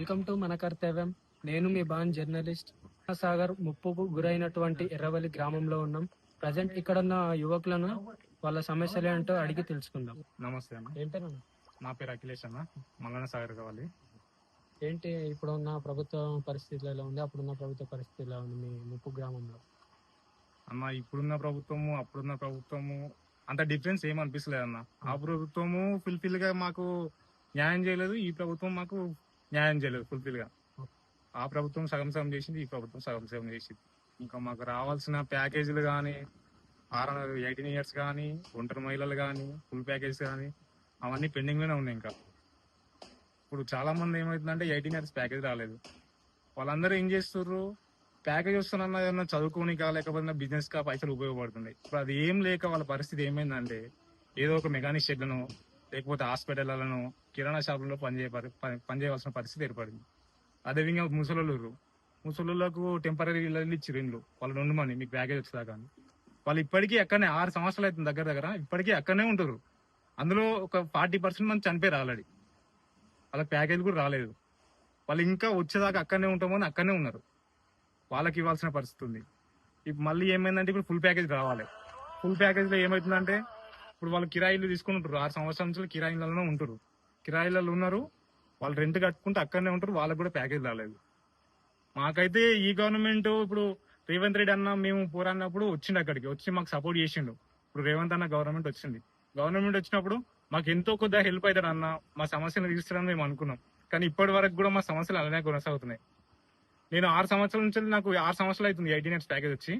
Welcome to మన కర్తవ్యం. నేను మీ బాన్ జర్నలిస్ట్. సాగర్ ముప్పుకు గురైనటువంటి ఎర్రవల్లి గ్రామంలో ఉన్నాం. ప్రజెంట్ ఇక్కడ ఉన్న యువకులను వాళ్ళ సమస్యలు ఏంటో అడిగి తెలుసుకుందాం. నమస్తే అన్న. ఏంటన్నా నా పేరు అఖిలేష్ అన్న. మల్లన సాగర్ కావాలి. ఏంటి ఇప్పుడున్న ప్రభుత్వ పరిస్థితులు ఎలా ఉంది అప్పుడున్న ప్రభుత్వ పరిస్థితి ఎలా ఉంది మీ ముప్పు గ్రామంలో? అన్న ఇప్పుడున్న ప్రభుత్వము అప్పుడున్న ప్రభుత్వము అంత డిఫరెన్స్ ఏం అనిపిస్తలేదు అన్న. ఆ ప్రభుత్వము ఫుల్ఫిల్గా మాకు న్యాయం చేయలేదు ఈ ప్రభుత్వం మాకు న్యాయం చేయలేదు ఫుల్ఫిల్గా ఆ ప్రభుత్వం సగం సగం చేసింది ఈ ప్రభుత్వం సగం సగం చేసింది. ఇంకా మాకు రావాల్సిన ప్యాకేజీలు కానీ ఆరు ఎయిటీన్ ఇయర్స్ కానీ ఒంటరి మహిళలు కానీ ఫుల్ ప్యాకేజ్ కానీ అవన్నీ పెండింగ్లోనే ఉన్నాయి ఇంకా. ఇప్పుడు చాలా మంది ఏమవుతుందంటే ఎయిటీన్ ఇయర్స్ ప్యాకేజ్ రాలేదు. వాళ్ళందరూ ఏం చేస్తుర్రు? ప్యాకేజ్ వస్తున్నా ఏదన్నా చదువుకోనికా లేకపోతే బిజినెస్ కా పైసలు ఉపయోగపడుతున్నాయి. ఇప్పుడు అది ఏం లేక వాళ్ళ పరిస్థితి ఏమైందంటే ఏదో ఒక మెకానిక్ షెడ్లను లేకపోతే హాస్పిటల్లను కిరాణా షాపులలో పనిచేయ పని- పనిచేయవలసిన పరిస్థితి ఏర్పడింది. అదేవిధంగా ముసలోళ్ళు ముసలోళ్ళకు టెంపరీ ఇల్లు ఇచ్చి ఇండ్లు. వాళ్ళు రెండు మీకు ప్యాకేజ్ వచ్చేదాకా వాళ్ళు ఇప్పటికీ అక్కడనే ఆరు సంవత్సరాలు అవుతుంది దగ్గర దగ్గర ఇప్పటికీ అక్కడనే ఉంటారు అందులో ఒక ఫార్టీ పర్సెంట్ మంది చనిపోయారు ఆల్రెడీ. వాళ్ళకి ప్యాకేజ్ కూడా రాలేదు. వాళ్ళు ఇంకా వచ్చేదాకా అక్కడనే ఉంటామని అక్కడనే ఉన్నారు. వాళ్ళకి ఇవ్వాల్సిన పరిస్థితి ఉంది. ఇప్పుడు మళ్ళీ ఏమైందంటే ఇప్పుడు ఫుల్ ప్యాకేజ్ రావాలి. ఫుల్ ప్యాకేజ్లో ఏమవుతుందంటే ఇప్పుడు వాళ్ళు కిరాయిలు తీసుకుని ఉంటారు ఆరు సంవత్సరాల నుంచి కిరాయిలలో ఉంటారు కిరాయిలలో ఉన్నారు. వాళ్ళు రెంట్ కట్టుకుంటే అక్కడనే ఉంటారు వాళ్ళకి కూడా ప్యాకేజ్ రాలేదు. మాకైతే ఈ గవర్నమెంట్ ఇప్పుడు రేవంత్ రెడ్డి అన్న మేము పోరాడినప్పుడు వచ్చిండు అక్కడికి. వచ్చి మాకు సపోర్ట్ చేసిండు. ఇప్పుడు రేవంత్ అన్న గవర్నమెంట్ వచ్చింది. గవర్నమెంట్ వచ్చినప్పుడు మాకు ఎంతో కొద్దిగా హెల్ప్ అవుతాడు అన్న మా సమస్యను తీరుస్తారని మేము అనుకున్నాం. కానీ ఇప్పటి వరకు కూడా మా సమస్యలు అలానే కొనసాగుతున్నాయి. నేను ఆరు సంవత్సరాల నుంచి నాకు ఆరు సంవత్సరాలు అవుతుంది ఎయిటీన్ ఇయర్స్ ప్యాకేజ్ వచ్చి.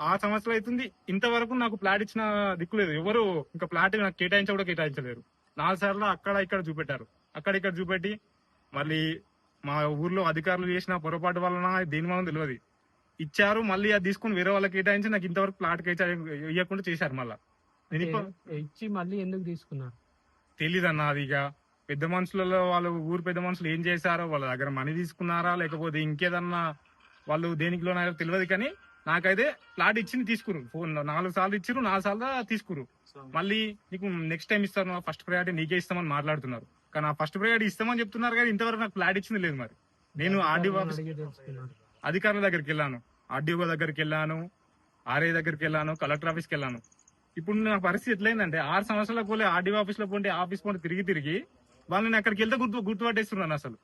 ఆరు సంవత్సరాలు అవుతుంది ఇంతవరకు నాకు ప్లాట్ ఇచ్చిన దిక్కు లేదు. ఎవరు ఇంకా ప్లాట్ నాకు కేటాయించ కూడా కేటాయించలేరు. నాలుగు సార్లు అక్కడ ఇక్కడ చూపెట్టారు. అక్కడ ఇక్కడ చూపెట్టి మళ్ళీ మా ఊర్లో అధికారులు చేసిన పొరపాటు వలన దేని వలన తెలియదు. ఇచ్చారు మళ్ళీ అది తీసుకుని వేరే వాళ్ళకి కేటాయించి నాకు ఇంతవరకు ప్లాట్ ఇవ్వకుండా చేశారు మళ్ళా. ఇచ్చి మళ్ళీ ఎందుకు తీసుకున్నారు? తెలీదన్న అది ఇక. పెద్ద మనుషులలో వాళ్ళు ఊరు పెద్ద మనుషులు ఏం చేశారో వాళ్ళ దగ్గర మనీ తీసుకున్నారా లేకపోతే ఇంకేదన్నా వాళ్ళు దేనికి లోనారో తెలియదు కానీ నాకైతే ప్లాట్ ఇచ్చింది తీసుకురు. ఫోన్ నాలుగు సార్లు ఇచ్చిరు నాలుగు సార్లు తీసుకురు. మళ్ళీ నీకు నెక్స్ట్ టైం ఇస్తాను ఫస్ట్ ప్రయారిటీ నీకే ఇస్తామని మాట్లాడుతున్నారు. కానీ ఆ ఫస్ట్ ప్రయారిటీ ఇస్తామని చెప్తున్నారు కానీ ఇంతవరకు నాకు ప్లాట్ ఇచ్చింది లేదు మరి. నేను ఆర్డీఓ అధికారుల దగ్గరికి వెళ్ళాను. ఆర్డీఓ దగ్గరికి వెళ్ళాను ఆర్ఏ దగ్గరికి వెళ్ళాను కలెక్టర్ ఆఫీస్కి వెళ్ళాను. ఇప్పుడు నా పరిస్థితి ఎట్లయిందంటే ఆరు సంవత్సరాల పోలే ఆర్డీఓ ఆఫీస్లో పోంటే ఆఫీస్ పోంటే తిరిగి తిరిగి వాళ్ళని అక్కడికి వెళ్తే గుర్తు గుర్తుపట్టేస్తున్నాను అసలు.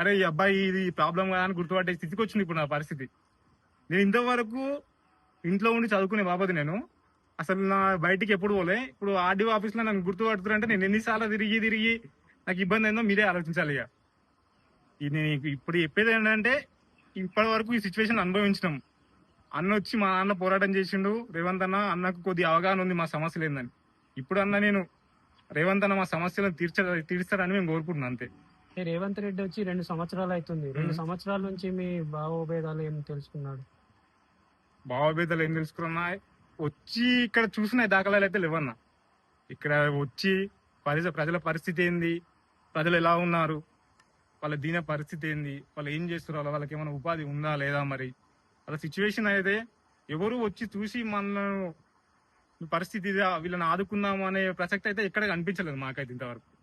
అరే ఈ అబ్బాయి ఇది ప్రాబ్లం కదా అని గుర్తుపట్టే స్థితికి వచ్చింది ఇప్పుడు నా పరిస్థితి. నేను ఇంతవరకు ఇంట్లో ఉండి చదువుకునే బాబది నేను. అసలు నా బయటికి ఎప్పుడు పోలే. ఇప్పుడు ఆర్డీఓ ఆఫీస్లో నన్ను గుర్తుపడుతున్నారంటే నేను ఎన్నిసార్లు తిరిగి తిరిగి నాకు ఇబ్బంది అయిందో మీరే ఆలోచించాలి ఇక. నేను ఇప్పుడు చెప్పేది ఏంటంటే ఇప్పటి వరకు ఈ సిచ్యువేషన్ అనుభవించినాం. అన్న వచ్చి మా నాన్న పోరాటం చేసిండు. రేవంత్ అన్న అన్నకు కొద్ది అవగాహన ఉంది మా సమస్యలు ఏందని ఇప్పుడు అన్న నేను రేవంత్ అన్న మా సమస్యలను తీర్చ తీర్చారని మేము కోరుకుంటున్నాను అంతే. రేవంత్ రెడ్డి వచ్చి రెండు సంవత్సరాలు అవుతుంది. రెండు. సంవత్సరాల నుంచి మీ భావోభేదాలు ఏం తెలుసుకున్నాడు? భావభేదాలు ఏం తెలుసుకున్నా వచ్చి ఇక్కడ చూసిన దాఖలాలు అయితే లేవన్న. ఇక్కడ వచ్చి పరిస ప్రజల పరిస్థితి ఏంది? ప్రజలు ఎలా ఉన్నారు? వాళ్ళ దీన పరిస్థితి ఏంది? వాళ్ళు ఏం చేస్తున్నారు? వాళ్ళకి ఏమైనా ఉపాధి ఉందా లేదా మరి? వాళ్ళ సిచ్యువేషన్ అయితే ఎవరు వచ్చి చూసి మనను ఈ పరిస్థితి వీళ్ళని ఆదుకుందాము అనే ప్రసక్తి అయితే ఎక్కడ కనిపించలేదు మాకైతే ఇంతవరకు.